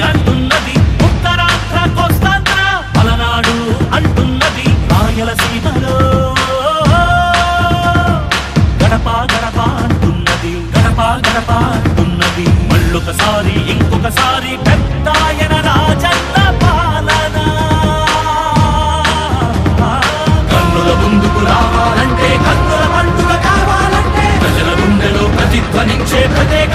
అంటున్నది. ఉత్తరాంధ్ర కోస్తాంధ్ర పలనాడు అంటున్నది. రాయలసీమలో గడప గడప అంటున్నది. గడప గడప అంటున్నది. మళ్ళొకసారి ఇంకొకసారి పెద్దాయన రాజన్న పాలన. కన్నుల ముందుకు రావాలంటే కన్నుల పండుగ కావాలంటే ప్రజల గుండెలో ప్రతిధ్వనించే ప్రత్యేక